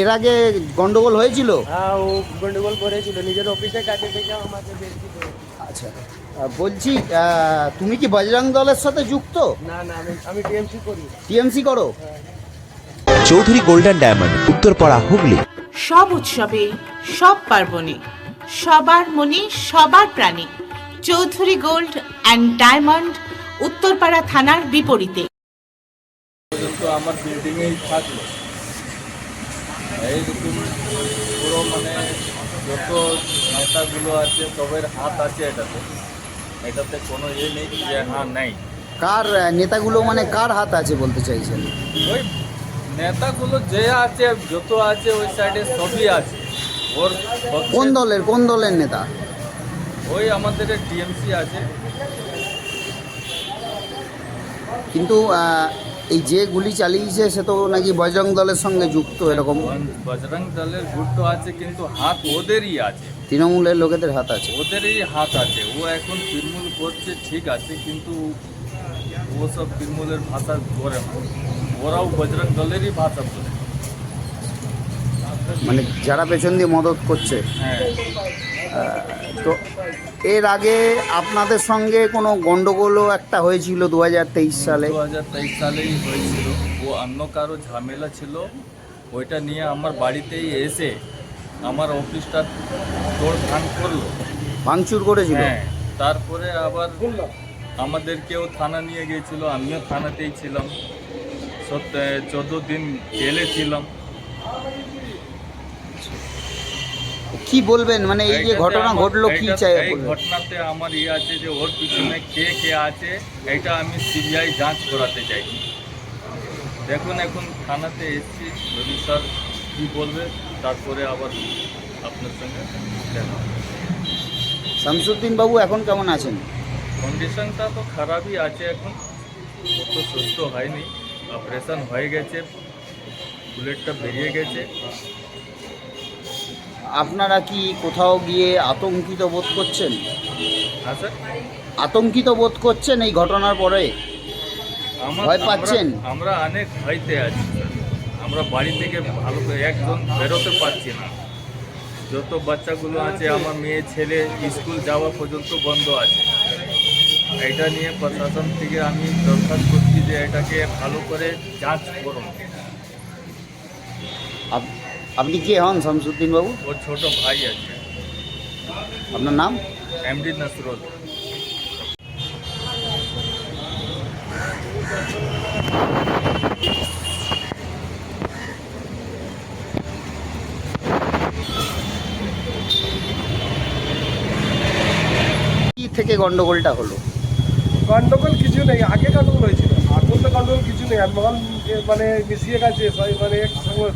এর আগে গন্ডগোল হয়েছিল? হ্যাঁ ও গন্ডগোল করেছিল। নিজের অফিসের কাছে থেকে আমাকে বেশি আচ্ছা। বলছি তুমি কি বজরং দলের সাথে যুক্ত? না না আমি আমি টিএমসি করি। টিএমসি করো। Chowdhury golden diamond Uttarpara Hooghly. সব উৎসবে সব পার্বণে সবার মনে সবার প্রাণে Chowdhury gold and diamond Uttarpara থানার বিপরীতে। আমার বিল্ডিংয়েই থাকল এইরকম পুরো মানে যত নেতাগুলো আছে সবের হাত আছে এটাতে। এটাতে কোনো ইয়ে নেই যে হ্যাঁ নেই। কার নেতাগুলো মানে কার হাত আছে বলতে চাইছেন? ওই নেতাগুলো যে আছে যত আছে ওই সাইডে সবই আছে। ওর কোন দলের কোন দলের নেতা? ওই আমাদের টিএমসি আছে। কিন্তু এই যে গুলি চালিয়েছে সে তো নাকি বজরং দলের সঙ্গে যুক্ত এরকম। বজরং দলের গুট আছে কিন্তু হাত ওদেরই আছে। তৃণমূলের লোকেদের হাত আছে। ওদেরই হাত আছে। ও এখন তৃণমূল করছে ঠিক আছে কিন্তু ও সব তৃণমূলের ভাষা করে না। ওরাও বজরং দলেরই ভাষা বলে মানে যারা পেছন দিয়ে মদত করছে। হ্যাঁ। তো এর আগে আপনাদের সঙ্গে কোনো গন্ডগোলও একটা হয়েছিল দু হাজার তেইশ সালে? দু হাজার তেইশ সালেই হয়েছিল। ও অন্য কারও ঝামেলা ছিল ওইটা নিয়ে আমার বাড়িতেই এসে আমার অফিসটা তোড় ভাঙ করল। ভাঙচুর করেছিল? হ্যাঁ তারপরে আবার আমাদেরকেও থানা নিয়ে গিয়েছিল আমিও থানাতেই ছিলাম। চোদ্দ দিন জেলে ছিলাম। কি বলবেন? মানে এই যে ঘটনা ঘটলো কি চাই এই ঘটনাতে আমার ইয়ে আছে যে ওর পিছনে কে কে আছে এটা আমি সিবিআই যাঞ্চ করাতে চাই। দেখুন এখন থানাতে এসেছি। যদি স্যার কী বলবে তারপরে আবার আপনার সঙ্গে দেখা শামসুদ্দিন বাবু এখন কেমন আছেন? কন্ডিশনটা তো খারাপই আছে এখন। তো সুস্থ হয়নি। অপারেশন হয়ে গেছে। বুলেটটা বেরিয়ে গেছে। আপনারা কি কোথাও গিয়ে আতঙ্কিত বোধ করছেন? হ্যাঁ আতঙ্কিত বোধ করছেন এই ঘটনার পরে? ভয় পাচ্ছেন? আমরা- অনেক ভয়তে আছি আমরা বাড়ি থেকে ভালো করে একজন বেরোতে পারছি না। যত বাচ্চাগুলো আছে আমার মেয়ে ছেলে স্কুল যাওয়া পর্যন্ত বন্ধ আছে। এটা নিয়ে প্রশাসন থেকে আমি দরখাস্ত করছি যে এটাকে ভালো করে যাঞ্চ করুন। আপনি কে হন শামসুদ্দিন বাবু? ওর ছোট ভাই আছে। আপনার নাম? এমডি নসরুল। থেকে গন্ডগোলটা হলো? গন্ডগোল কিছু নেই আগে গন্ডগোল হয়েছিল। এখন তো গন্ডগোল কিছু নেই। আর মানে মিশিয়ে গেছে সবাই মানে একসঙ্গে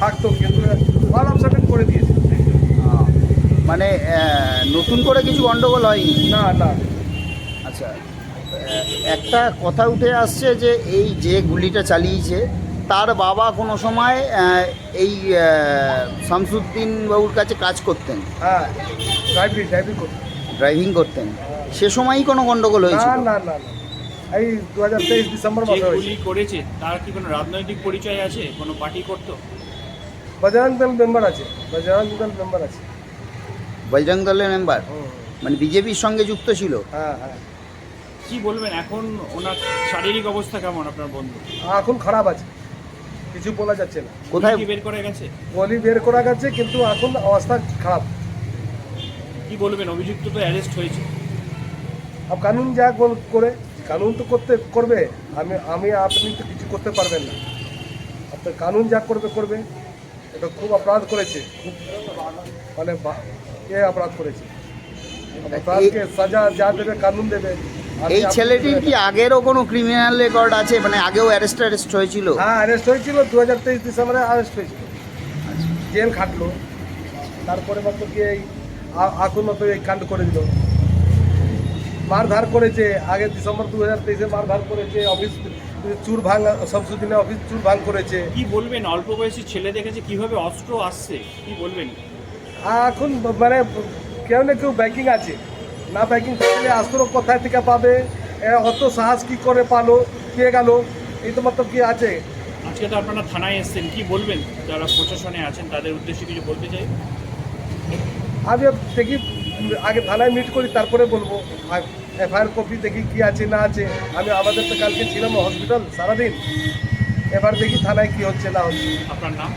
থাকতো কিন্তু মাল আপসাটেন করে দিয়েছে। মানে নতুন করে কিছু গন্ডগোল হয়নি? না না। আচ্ছা একটা কথা উঠে আসছে যে এই যে গুলিটা চালিয়েছে তার বাবা কোনো সময় এই শামসুদ্দিন বাবুর কাছে কাজ করতেন? হ্যাঁ ড্রাইভিং ড্রাইভিং করতো ড্রাইভিং করতেন? সে সময়ই কোনো গন্ডগোল না হয়েছিল? না না না। এই দু হাজার তেইশ ডিসেম্বর মাসে হয়েছে। করেছে তার কি কোনো রাজনৈতিক পরিচয় আছে? কোনো পার্টি করতো? বজরং দল মেম্বার আছে বজরং দল মেম্বার আছে। বজরং দলের মেম্বার মানে বিজেপির সঙ্গে যুক্ত ছিল? হ্যাঁ হ্যাঁ। কি বলবেন এখন ওনার শারীরিক অবস্থা কেমন আপনার বন্ধু? এখন খারাপ আছে কিছু বলা যাচ্ছে না। কোথায়? কি বের করে গেছে? গলি বের করা গেছে কিন্তু এখন অবস্থা খারাপ। কি বলবেন অভিযুক্ত তো অ্যারেস্ট হয়েছে। আর কানুন যা করে কানুন তো করতে করবে। আমি আমি আপনি তো কিছু করতে পারবেন না। আপনার কানুন যা করবে করবে। এটা খুব অপরাধ করেছে। খুব মানে এ অপরাধ করেছে? অপরাধকে সাজা যা দেবে কানুন দেবে। এই ছেলেটির কি আগেরও কোনো ক্রিমিনাল রেকর্ড আছে? মানে আগেও অ্যারেস্ট অ্যারেস্ট হয়েছিল? হ্যাঁ অ্যারেস্ট হয়েছিল দু হাজার তেইশ ডিসেম্বরে অ্যারেস্ট হয়েছিল। জেল খাটলো। তারপরে মাত্র কি এই মতো এই কাণ্ড করে দিল। মারধার করেছে আগে ডিসেম্বর দু হাজার তেইশে মারধার করেছে অফিস চুর ভাঙ শামসুদ্দিনে অফিস চুর ভাঙ করেছে। কি বলবেন? অল্প বয়সী ছেলে দেখেছে কীভাবে অস্ত্র আসছে? কি বলবেন? এখন মানে কেউ না কেউ ব্যাকিং আছে। না ব্যাকিং থাকলে অস্ত্র কোথায় থেকে পাবে? অত সাহস কি করে পালো পেয়ে গেল? এই তো মতলব কি আছে? আজকে তো আপনারা থানায় এসেছেন কি বলবেন? যারা প্রশাসনে আছেন তাদের উদ্দেশ্যে কিছু বলতে চাই? আমি দেখি আগে থানায় মিট করি তারপরে বলব। এফআইআর কপি দেখি কি আছে না আছে। আমি আমাদের তো কালকে ছিলাম হসপিটাল সারাদিন। এবার দেখি থানায় কি হচ্ছে না হচ্ছে। আপনার নাম?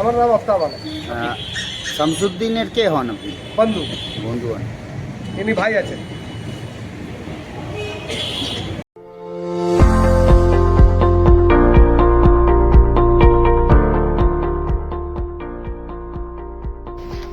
আমার নাম আফতাব আলম। শামসুদ্দিনের কে হন আপনি? বন্ধু। বন্ধু হন। ইনি ভাই আছেন।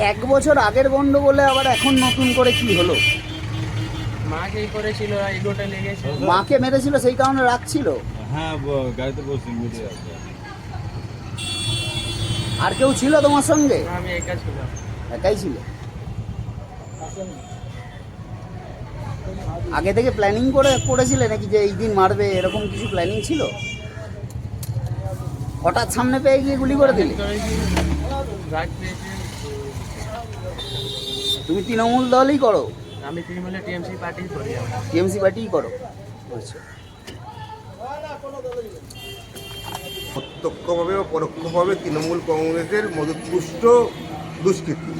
এক বছর আগের গন্ডগোলে আবার এখন নতুন করে কি হলো? মাকেই করেছিল? এগোটা লেগেছে? মাকে মেরেছিল সেই কারণে রাখছিল হ্যাঁ গাড়িতে বসে মিটে আর কেউ ছিল তোমার সঙ্গে? আমি একা ছিলাম। একাই ছিল? আগে থেকে প্ল্যানিং করে করেছিলে নাকি যে এই দিন মারবে এরকম কিছু প্ল্যানিং ছিল? হঠাৎ সামনে পেয়ে গিয়ে গুলি করে দিলে? পেয়েছে। তুমি তৃণমূল দলই করো? আমি তৃণমূলে টিএমসি পার্টি করি টিএমসি পার্টিই করো। আচ্ছা। প্রত্যক্ষভাবে ও পরোক্ষভাবে তৃণমূল কংগ্রেসের মদতপুষ্ট দুষ্কৃতি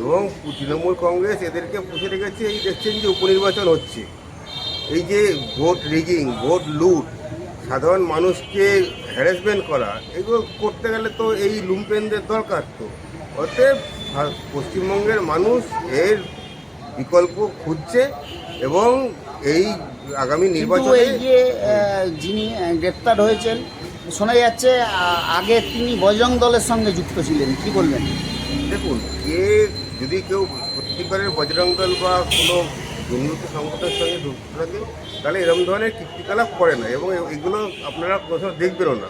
এবং তৃণমূল কংগ্রেস এদেরকে পুষে রেখেছে এই দেখছেন যে উপনির্বাচন হচ্ছে। এই যে ভোট রিগিং ভোট লুট সাধারণ মানুষকে হ্যারাসমেন্ট করা এগুলো করতে গেলে তো এই লুম্পেনদের দরকার তো। অতএব পশ্চিমবঙ্গের মানুষ এর বিকল্প খুঁজছে এবং এই আগামী নির্বাচনে এই যে যিনি গ্রেপ্তার হয়েছেন শোনা যাচ্ছে আগে তিনি বজরং দলের সঙ্গে যুক্ত ছিলেন। কি বলবেন? দেখুন কে যদি কেউ সত্যিকারের বজরং দল বা কোনো দুর্নীতি সংগঠনের সঙ্গে যুক্ত থাকে তাহলে এরকম ধরনের কীর্তিকলাপ করে না এবং এগুলো আপনারা কোথাও দেখবেনও না।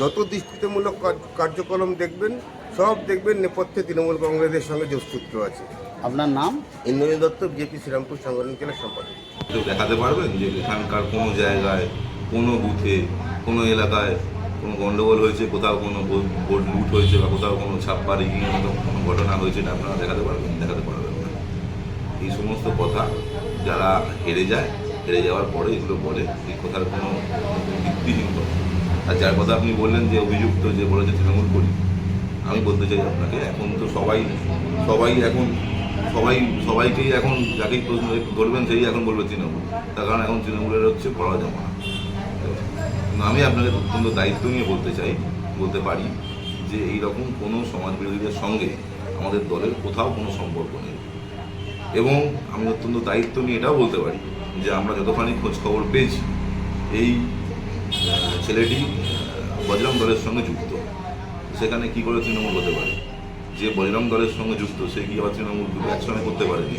যত দৃষ্টিমূলক কার্যক্রম দেখবেন সব দেখবেন নেপথ্যে তৃণমূল কংগ্রেসের সঙ্গে যোগসূত্র আছে। আপনার নাম? ইন্দ্রনীল দত্ত বিজেপি শ্রীরামপুর সাংগঠনিক জেলার সম্পাদক। কেউ দেখাতে পারবেন যে এখানকার কোনো জায়গায় কোনো বুথে কোনো এলাকায় কোনো গন্ডগোল হয়েছে কোথাও কোনো ভোট- ভোট লুট হয়েছে বা কোথাও কোনো ছাপ্পা রিগিং মতো কোনো ঘটনা হয়েছে এটা আপনারা দেখাতে পারবেন দেখাতে পারবেন না। এই সমস্ত কথা যারা হেরে যায় হেরে যাওয়ার পরে এগুলো বলে এই কথার কোনো ভিত্তিহীন কথা আর যার কথা আপনি বললেন যে অভিযুক্ত যে বলেছে তৃণমূল করি আমি বলতে চাই আপনাকে, এখন তো সবাই সবাই এখন, সবাই, সবাইকেই এখন যাকেই প্রশ্ন ধরবেন সেই এখন বলবে তৃণমূল। তার কারণ এখন তৃণমূলের হচ্ছে পড়া জমা আমি আপনাকে অত্যন্ত দায়িত্ব নিয়ে বলতে চাই, বলতে পারি যে এই রকম কোনো সমাজ বিরোধীদের সঙ্গে আমাদের দলের কোথাও কোনো সম্পর্ক নেই। এবং আমি অত্যন্ত দায়িত্ব নিয়ে এটাও বলতে পারি যে আমরা যতখানি খবর পেয়েছি, এই ছেলেটি বজরং দলের সঙ্গে যুক্ত। সেখানে কি করে তৃণমূল হতে পারে? যে বজরং দলের সঙ্গে যুক্ত সে কি আবার তৃণমূল একসঙ্গে করতে পারেনি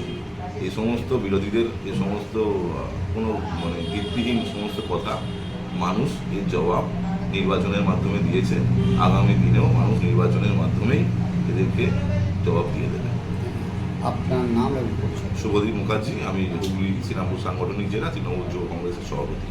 এই সমস্ত বিরোধীদের এই সমস্ত কোনো মানে ভিত্তিহীন সমস্ত কথা মানুষ এর জবাব নির্বাচনের মাধ্যমে দিয়েছে। আগামী দিনেও মানুষ নির্বাচনের মাধ্যমেই এদেরকে জবাব দিয়ে দেবে। আপনার নাম শুভদীপ মুখার্জি আমি হুগলি শ্রীরামপুর সাংগঠনিক জেলা তৃণমূল যুব কংগ্রেসের সভাপতি।